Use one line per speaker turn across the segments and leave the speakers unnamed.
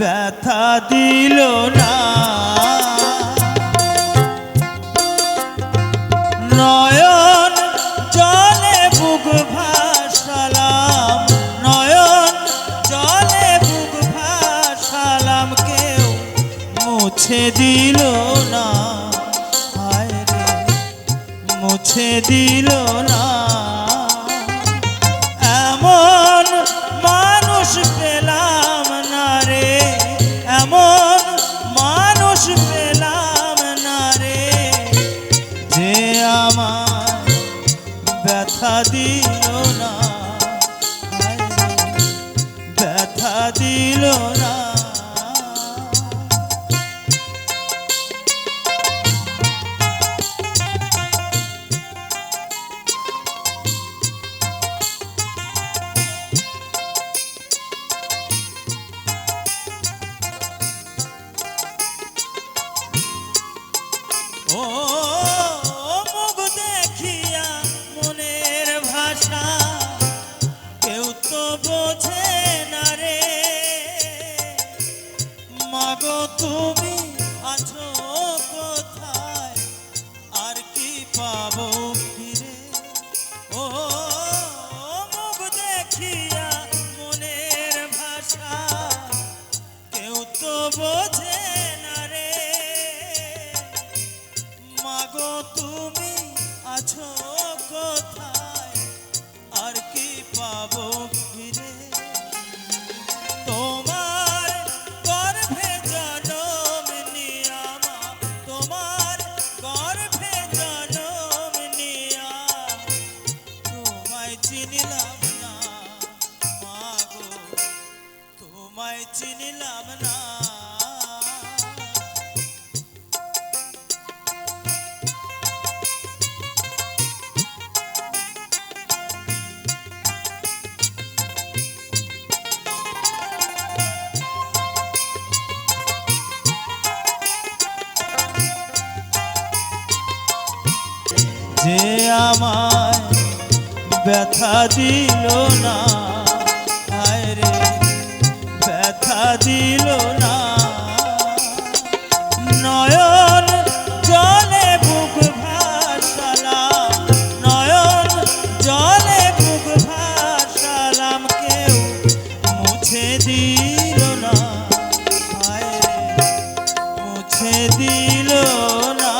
ব্যথা দিল না। নয়ন জলে বুক ভাসালাম, নয়ন জলে বুক ভাসালাম, কেউ মুছে দিল না। মুছে দিল না। ব্যথা দিল না। ব্যথা দিল না। ও তুমি আছো কোথায়? আর কি পাবো ফিরে? ও মুখ তোমায় চিনিলাম না। যে আমায় ব্যথা দিল না দিল না। নয়ন জলে বুক ভাসালাম। নয়ন জলে বুক ভাসালাম। কেউ মুছে দিল না। মুছে দিল না।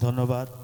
ধন্যবাদ।